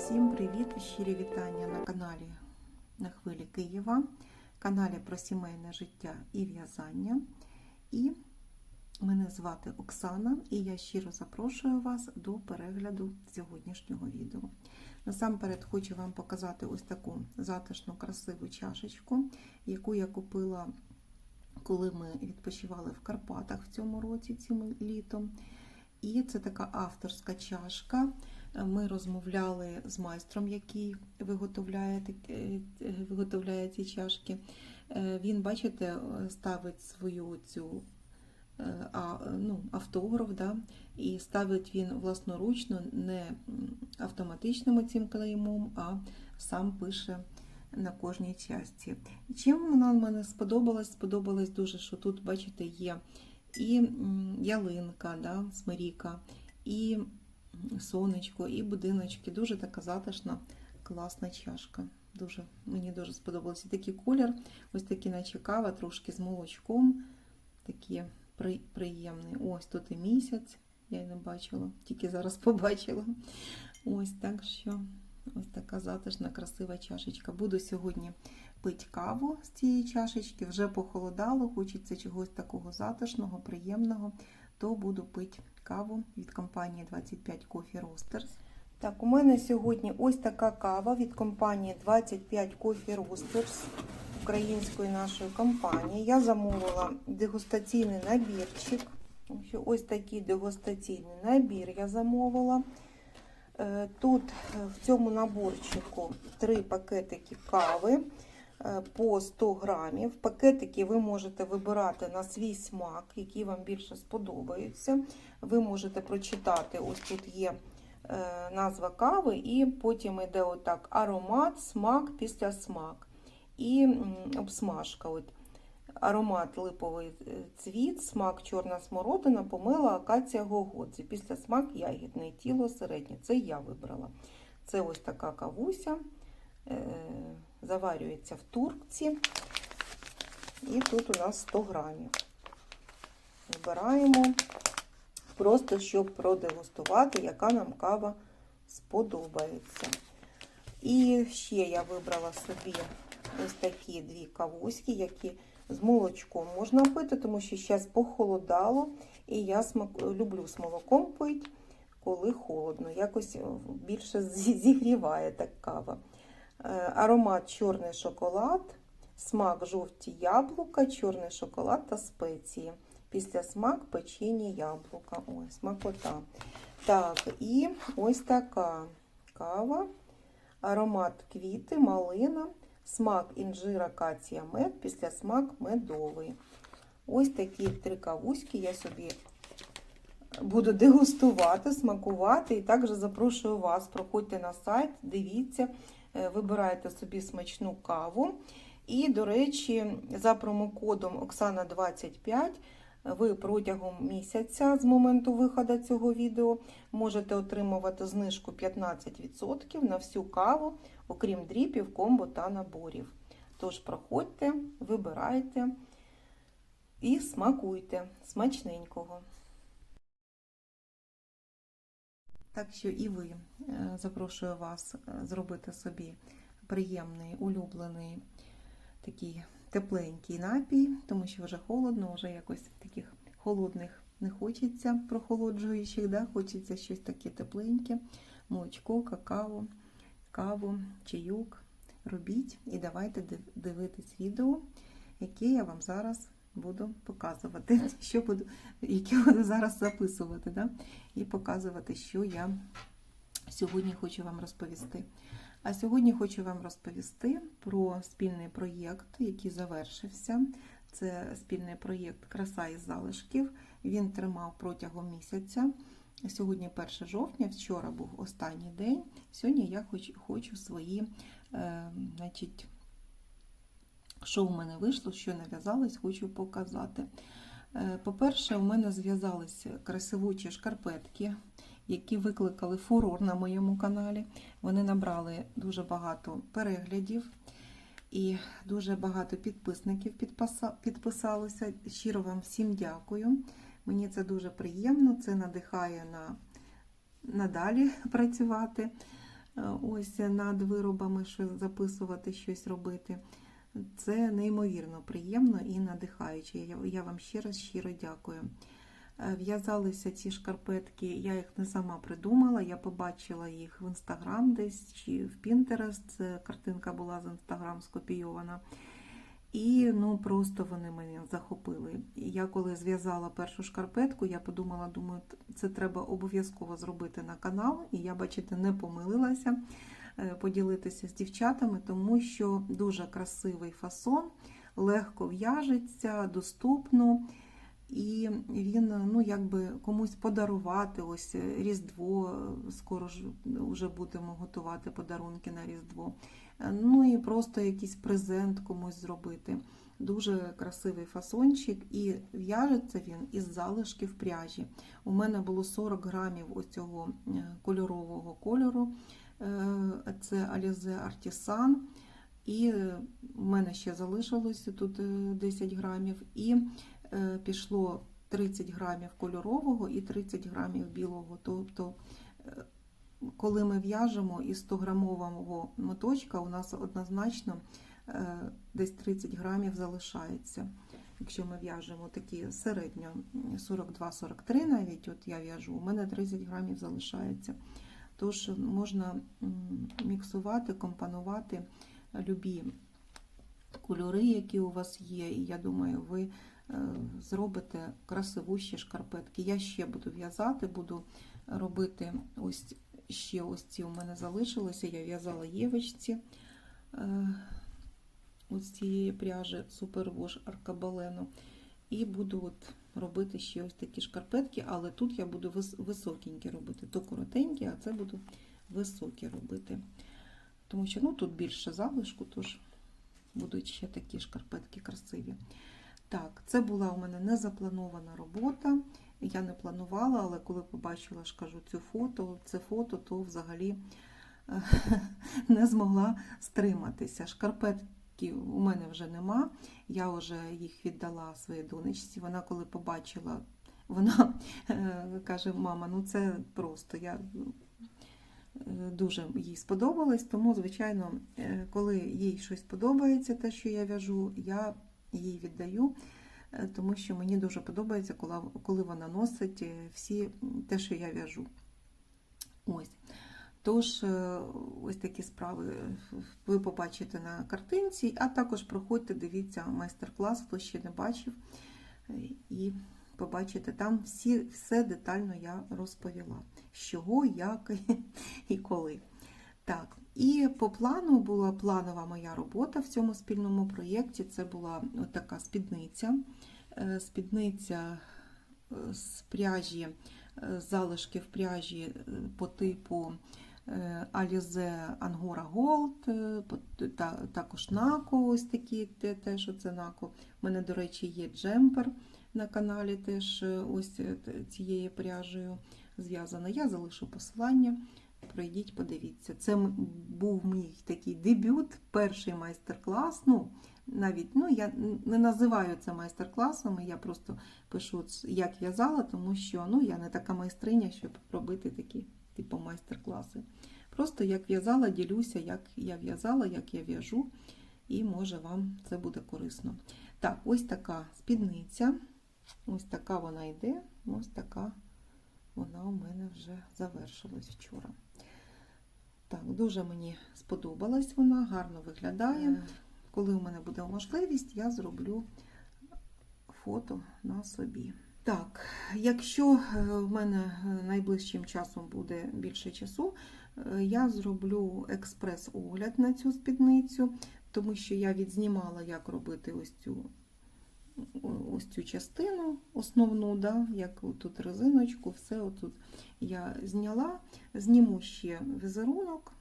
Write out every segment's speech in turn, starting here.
Всім привіт і щирі вітання на каналі на хвилі Києва, каналі про сімейне життя і в'язання. І мене звати Оксана, і я щиро запрошую вас до перегляду сьогоднішнього відео. Насамперед хочу вам показати ось таку затишну, красиву чашечку, яку я купила, коли ми відпочивали в Карпатах в цьому році, цим літом. І це така авторська чашка. Ми розмовляли з майстром, який виготовляє, такі- виготовляє ці чашки. Е, Він, бачите, ставить свою цю е, а, ну, автограф, да? і ставить він власноручно, не автоматичним цим клеймом, а сам пише на кожній часті. Чим вона мене сподобалась? Сподобалось дуже, що тут, бачите, є і ялинка, да, смиріка, і сонечко, і будиночки. Дуже така затишна, класна чашка. Дуже, мені дуже сподобався такий колір, ось такий, наче кава, трошки з молочком. Такі при, приємний. Ось тут і місяць, я й не бачила, тільки зараз побачила. Ось так що ось така затишна, красива чашечка. Буду сьогодні пити каву з цієї чашечки, вже похолодало, хочеться чогось такого затишного, приємного, то буду пити каву від компанії 25 Coffee Roasters. Так, у мене сьогодні ось така кава від компанії 25 Coffee Roasters української нашої компанії. Я замовила дегустаційний набірчик. Ось такий дегустаційний набір я замовила. Е, Тут е, в цьому наборчику три пакетики кави по 100 грамів. Пакетики ви можете вибирати на свій смак, які вам більше сподобаються. Ви можете прочитати, ось тут є е, назва кави, і потім йде отак аромат, смак, післясмак і обсмажка. От. Аромат липовий е, цвіт, смак чорна смородина, помила, акація гогодзи. Після смак ягідне тіло середнє. Це я вибрала. Це ось така кавуся, е, заварюється в турці. І тут у нас 100 грамів. Збираємо просто, щоб продегустувати, яка нам кава сподобається. І ще я вибрала собі ось такі дві кавуськи, які з молочком можна пити, тому що зараз похолодало, і я люблю з молоком пити, коли холодно. Якось більше зігріває так кава. Е, Аромат чорний шоколад, смак жовті яблука, чорний шоколад та спеції. Після смак печені яблука. Ой, смакота. Так, і ось така кава. Аромат квіти, малина, смак інжира, кація, мед, після смак медовий. Ось такі три кавуськи я собі буду дегустувати, смакувати. І також запрошую вас, проходьте на сайт, дивіться, е, вибирайте собі смачну каву. І, до речі, за промокодом Оксана25 ви протягом місяця з моменту виходу цього відео можете отримувати знижку 15% на всю каву, окрім дріпів, комбо та наборів. Тож проходьте, вибирайте і смакуйте смачненького. Так що і ви е, запрошую вас е, зробити собі приємний, улюблений такий тепленький напій, тому що вже холодно, вже якось таких холодних не хочеться, прохолоджуючих, да? хочеться щось таке тепленьке, молочко, какао, каву, чайок. Робіть і давайте дивитись відео, яке я вам зараз буду показувати, що буду, яке буду зараз записувати, да? і показувати, що я сьогодні хочу вам розповісти. А сьогодні хочу вам розповісти про спільний проєкт, який завершився. Це спільний проєкт Краса із залишків. Він тримав протягом місяця. Сьогодні 1 жовтня, вчора був останній день. Сьогодні я хочу, хочу свої, е, значить, що в мене вийшло, що нав'язалось, хочу показати. Е, По-перше, у мене зв'язалися красивучі шкарпетки які викликали фурор на моєму каналі. Вони набрали дуже багато переглядів і дуже багато підписників підписалося. Щиро вам всім дякую. Мені це дуже приємно, це надихає на надалі працювати. е, ось над виробами, що записувати щось робити. Це неймовірно приємно і надихаюче. Я, вам ще раз щиро дякую. Е, В'язалися ці шкарпетки, я їх не сама придумала, я побачила їх в інстаграм десь чи в. Це картинка була з інстаграм скопійована. І ну просто вони мене захопили. Я коли зв'язала першу шкарпетку, я подумала, думаю, це треба обов'язково зробити на канал. І я, бачите, не помилилася поділитися з дівчатами, тому що дуже красивий фасон, легко в'яжеться, доступно. І він, ну, якби комусь подарувати, ось Різдво, скоро ж вже будемо готувати подарунки на Різдво. Ну і просто якийсь презент комусь зробити. Дуже красивий фасончик, і в'яжеться він із залишків пряжі. У мене було 40 грамів ось цього е, кольорового кольору. Е, Це Alize Artisan. І в мене ще залишилося тут е, 10 грамів. І е, пішло 30 грамів кольорового і 30 грамів білого. Тобто, е, коли ми в'яжемо із 100-грамового моточка, у нас однозначно е, десь 30 грамів залишається. Якщо ми в'яжемо такі середньо 42-43 навіть, от я в'яжу, у мене 30 грамів залишається. Тож можна міксувати, компонувати любі кольори, які у вас є, і я думаю, ви е, зробите красивущі шкарпетки. Я ще буду в'язати, буду робити ось ще ось ці у мене залишилося. Я в'язала євичці е, ось цієї пряжі Супервош Аркабалену. І буду от робити ще ось такі шкарпетки, але тут я буду вис- високенькі робити. То коротенькі, а це буду високі робити. Тому що ну, тут більше залишку, тож будуть ще такі шкарпетки красиві. Так, це була у мене незапланована робота. Я не планувала, але коли побачила ж кажу, цю фото, це фото, то взагалі е, не змогла стриматися. Шкарпетки у мене вже нема. Я вже їх віддала своїй донечці. Вона коли побачила, вона е, каже: мама, ну це просто я. е, Дуже їй сподобалось, тому, звичайно, е, коли їй щось подобається, те, що я в'яжу, я їй віддаю, тому що мені дуже подобається, коли, вона носить всі те, що я в'яжу. Ось. Тож, е, ось такі справи ви побачите на картинці, а також проходьте, дивіться майстер-клас, хто ще не бачив, е, і побачите, там всі, все детально я розповіла, з чого, як і коли. Так, і по плану була планова моя робота в цьому спільному проєкті. Це була така спідниця. Е, Спідниця е, з пряжі, е, з залишків пряжі е, по типу е, Alize Angora Gold, е, також Нако, ось такі теж оце Нако. У мене, до речі, є джемпер на каналі теж е, ось цією пряжею зв'язано. Я залишу посилання. Пройдіть, подивіться. Це був мій такий дебют, перший майстер-клас. Ну, навіть ну, я не називаю це майстер-класом, я просто пишу, як в'язала, тому що ну, я не така майстриня, щоб робити такі типу майстер-класи. Просто як в'язала, ділюся, як я в'язала, як я в'яжу, і може вам це буде корисно. Так, ось така спідниця. Ось така вона йде, ось така вона у мене вже завершилась вчора. Так, дуже мені сподобалась вона, гарно виглядає. Коли у мене буде можливість, я зроблю фото на собі. Так, якщо е, в мене е, найближчим часом буде більше часу, е, я зроблю експрес-огляд на цю спідницю, тому що я відзнімала, як робити ось цю ось цю частину основну, да, як тут резиночку, все отут я зняла, зніму ще візерунок.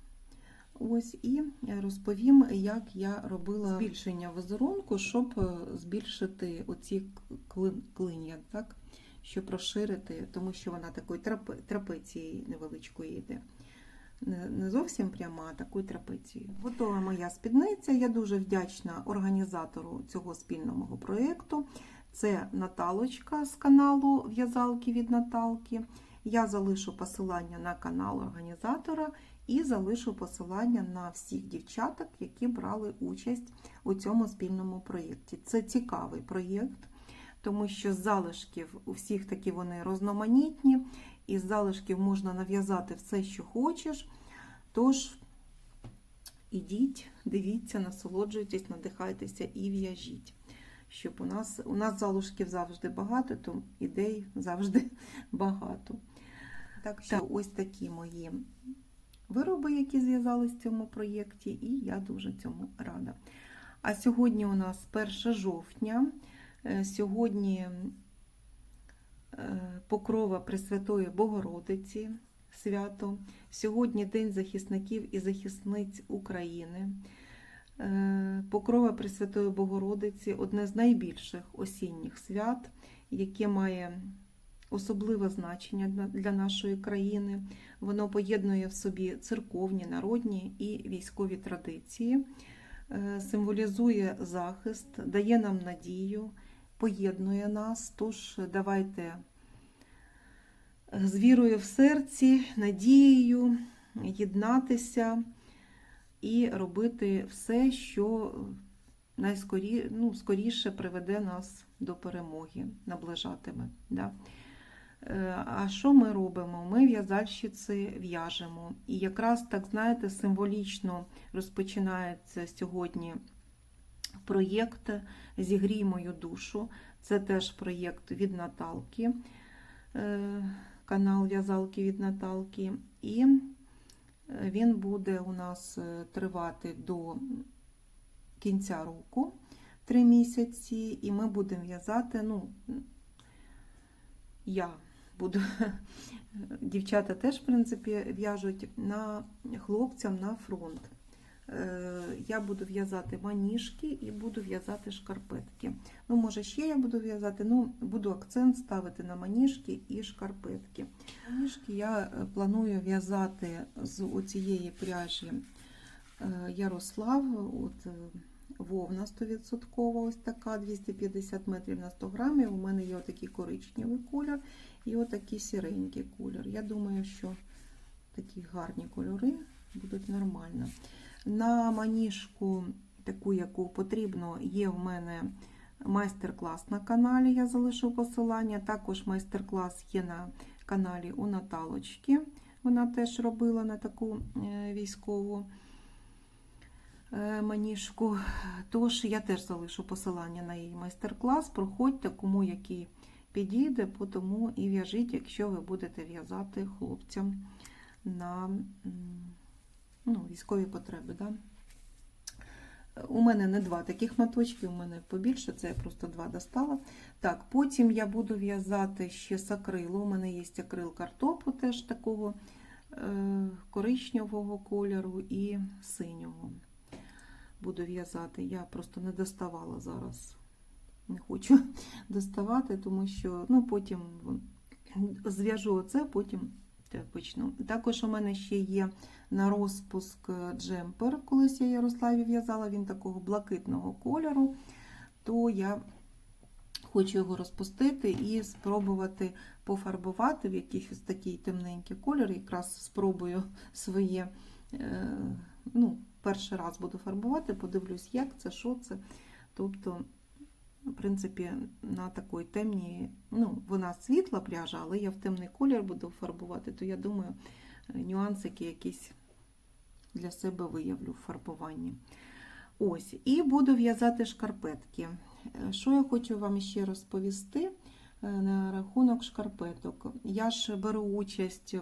Ось і розповім, як я робила збільшення візерунку, щоб е, збільшити оці клин- клин'я, так? щоб розширити, тому що вона такої трапе- трапеції невеличкої йде. Не не зовсім пряма, а такою трапецією. Готова моя спідниця. Я дуже вдячна організатору цього спільного проєкту. Це Наталочка з каналу В'язалки від Наталки. Я залишу посилання на канал організатора і залишу посилання на всіх дівчаток, які брали участь у цьому спільному проєкті. Це цікавий проєкт, тому що з залишків у всіх такі вони розноманітні, і з залишків можна нав'язати все, що хочеш. Тож, ідіть, дивіться, насолоджуйтесь, надихайтеся і в'яжіть. Щоб у нас у нас залишків завжди багато, то ідей завжди багато. Так що ось такі мої вироби, які зв'язались в цьому проєкті, і я дуже цьому рада. А сьогодні у нас 1 жовтня. Е, Сьогодні е, покрова Пресвятої Богородиці свято. Сьогодні День захисників і захисниць України. Е, Покрова Пресвятої Богородиці одне з найбільших осінніх свят, яке має особливе значення для- нашої країни. Воно поєднує в собі церковні, народні і військові традиції, е, символізує захист, дає нам надію, поєднує нас. Тож давайте е, з вірою в серці, надією єднатися і робити все, що найскорі, ну, скоріше приведе нас до перемоги, наближатиме. Да? Е, А що ми робимо? Ми в'язальщиці в'яжемо. І якраз так, знаєте, символічно розпочинається сьогодні проєкт Зігрій мою душу. Це теж проєкт від Наталки, е, канал В'язалки від Наталки. І е, він буде у нас тривати до кінця року, три місяці, і ми будемо в'язати. ну, я буду. Дівчата теж, в принципі, в'яжуть на хлопцям на фронт. Е, Я буду в'язати маніжки і буду в'язати шкарпетки. Ну, може, ще я буду в'язати, ну, буду акцент ставити на маніжки і шкарпетки. Маніжки я е, планую в'язати з оцієї пряжі е, Ярослав. От, Вовна 100%, ось така, 250 метрів на 100 грамів. У мене є отакий коричневий колір і отакий сіренький колір. Я думаю, що такі гарні кольори будуть нормально. На маніжку, таку, яку потрібно, є в мене майстер-клас на каналі. Я залишу посилання. Також майстер-клас є на каналі у Наталочки. Вона теж робила на таку е, військову маніжку. Тож я теж залишу посилання на її майстер-клас. Проходьте, кому який підійде, тому і в'яжіть, якщо ви будете в'язати хлопцям на ну, військові потреби. Да? У мене не два таких маточки, у мене побільше, це я просто два достала. Так, потім я буду в'язати ще сакрилу. У мене є акрил картопу теж такого е, коричневого кольору і синього. Буду в'язати. Я просто не доставала зараз. Не хочу доставати, тому що ну, потім зв'яжу оце, потім почну. Також у мене ще є на розпуск джемпер, колись я Ярославі в'язала, він такого блакитного кольору, то я хочу його розпустити і спробувати пофарбувати в якийсь такий темненький кольор. Якраз спробую своє, е, ну, перший раз буду фарбувати, подивлюсь, як це, що це. Тобто, в принципі, на такій темній, ну, вона світла пряжа, але я в темний колір буду фарбувати, то я думаю, нюансики якісь для себе виявлю в фарбуванні. Ось, і буду в'язати шкарпетки. Що я хочу вам ще розповісти е, на рахунок шкарпеток? Я ж беру участь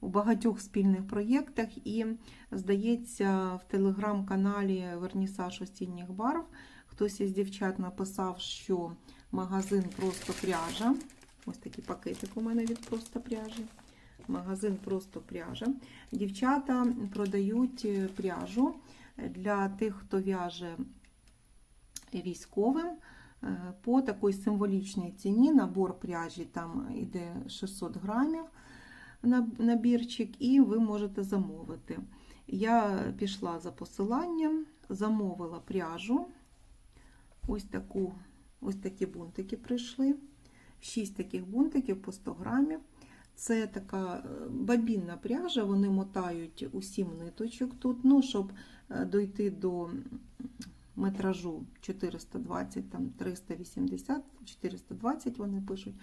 у багатьох спільних проєктах, і, здається, в телеграм-каналі Вернісаж осінніх барв хтось із дівчат написав, що магазин просто пряжа. Ось такий пакетик у мене від просто пряжі. Магазин просто пряжа. Дівчата продають пряжу для тих, хто в'яже військовим е, по такій символічній ціні. Набор пряжі там йде 600 грамів набірчик, і ви можете замовити. Я пішла за посиланням, замовила пряжу. Ось таку, ось такі бунтики прийшли. 6 таких бунтиків по 100 грамів. Це така е, бабінна пряжа, вони мотають у ниточок тут, ну, щоб е, дойти до метражу 420, там 380, 420 вони пишуть,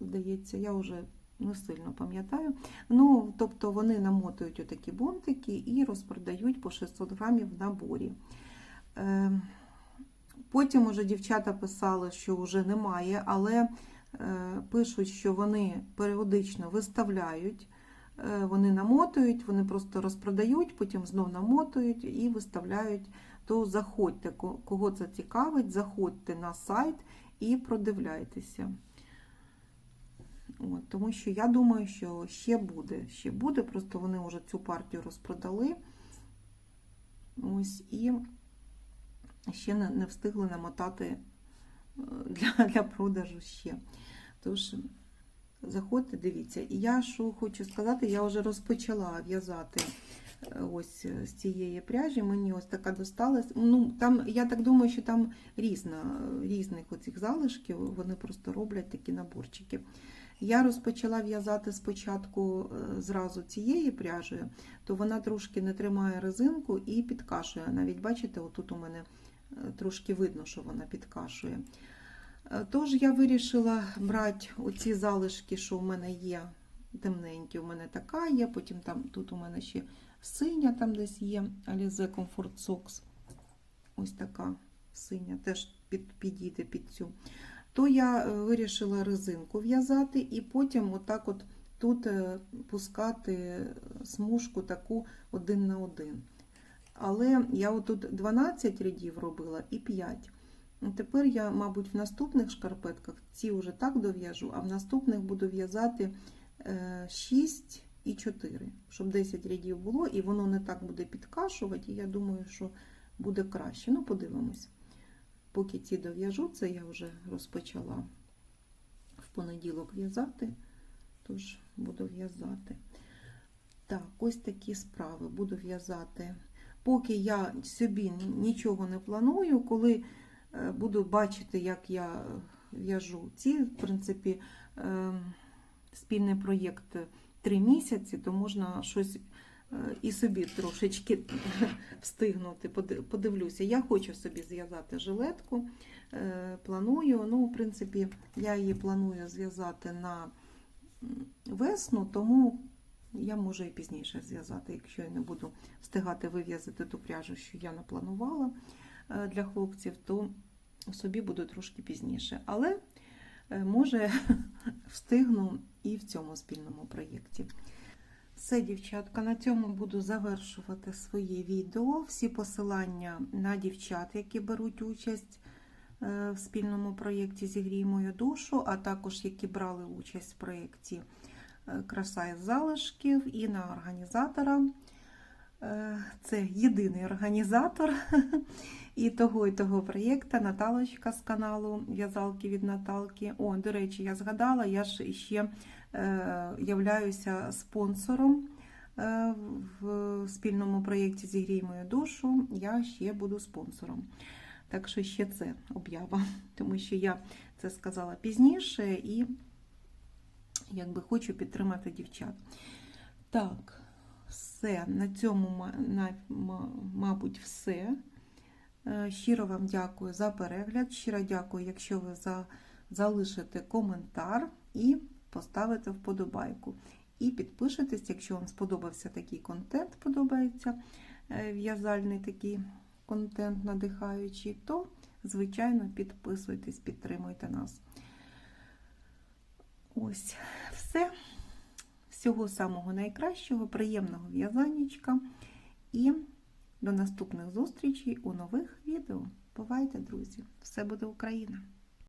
здається, я вже не сильно пам'ятаю. Ну, тобто вони намотують отакі бонтики і розпродають по 600 грамів в наборі. Е, Потім уже дівчата писали, що вже немає, але е, пишуть, що вони періодично виставляють, е, вони намотують, вони просто розпродають, потім знов намотують і виставляють. То заходьте, кого це цікавить, заходьте на сайт і продивляйтеся. От, тому що я думаю, що ще буде. Ще буде, просто вони вже цю партію розпродали. Ось і ще не, не встигли намотати е, для, для продажу ще. Тож, заходьте, дивіться. І я що хочу сказати, я вже розпочала в'язати е, ось е, з цієї пряжі. Мені ось така досталась. Ну, там, я так думаю, що там різна, різних оцих залишків, вони просто роблять такі наборчики. Я розпочала в'язати спочатку е, зразу цією пряжею, то вона трошки не тримає резинку і підкашує. Навіть бачите, отут у мене е, трошки видно, що вона підкашує. Е, Тож я вирішила брати оці залишки, що в мене є темненькі, у мене така є, потім там тут у мене ще синя там десь є, Alize Comfort Socks. Ось така синя, теж під, підійде під цю. То я е, вирішила резинку в'язати і потім отак от тут е, пускати смужку таку один на один. Але я отут 12 рядів робила і 5. Ну, Тепер я, мабуть, в наступних шкарпетках ці вже так дов'яжу, а в наступних буду в'язати е, 6 і 4, щоб 10 рядів було, і воно не так буде підкашувати. І я думаю, що буде краще. Ну, подивимось. Поки ці дов'яжу, це я вже розпочала в понеділок в'язати, тож буду в'язати. Так, ось такі справи буду в'язати. Поки я собі нічого не планую, коли е, буду бачити, як я в'яжу ці, в принципі, е, спільний проєкт 3 місяці, то можна щось і собі трошечки встигнути. Подивлюся. Я хочу собі зв'язати жилетку. е, Планую. Ну, в принципі, я її планую зв'язати на весну, тому я можу і пізніше зв'язати, якщо я не буду встигати вив'язати ту пряжу, що я напланувала е, для хлопців, то собі буду трошки пізніше. Але е, може встигну і в цьому спільному проєкті. Все, дівчатка, на цьому буду завершувати своє відео. Всі посилання на дівчат, які беруть участь е, в спільному проєкті Зігрій мою душу, а також які брали участь в проєкті е, Краса із залишків і на організатора. Е, Це єдиний організатор і того, і того проєкту Наталочка з каналу В'язалки від Наталки. О, до речі, я згадала, я ж ще являюся спонсором е, в спільному проєкті Зігрій мою душу. Я ще буду спонсором. Так що ще це об'ява, тому що я це сказала пізніше і якби хочу підтримати дівчат. Так, все. На цьому, на, мабуть, все. Е, Щиро вам дякую за перегляд. Щиро дякую, якщо ви за, залишите коментар і поставите вподобайку. І підпишитесь, якщо вам сподобався такий контент, подобається е, в'язальний такий контент надихаючий, то, звичайно, підписуйтесь, підтримуйте нас. Ось все. Всього самого найкращого, приємного в'язаннячка і до наступних зустрічей у нових відео. Бувайте, друзі! Все буде Україна!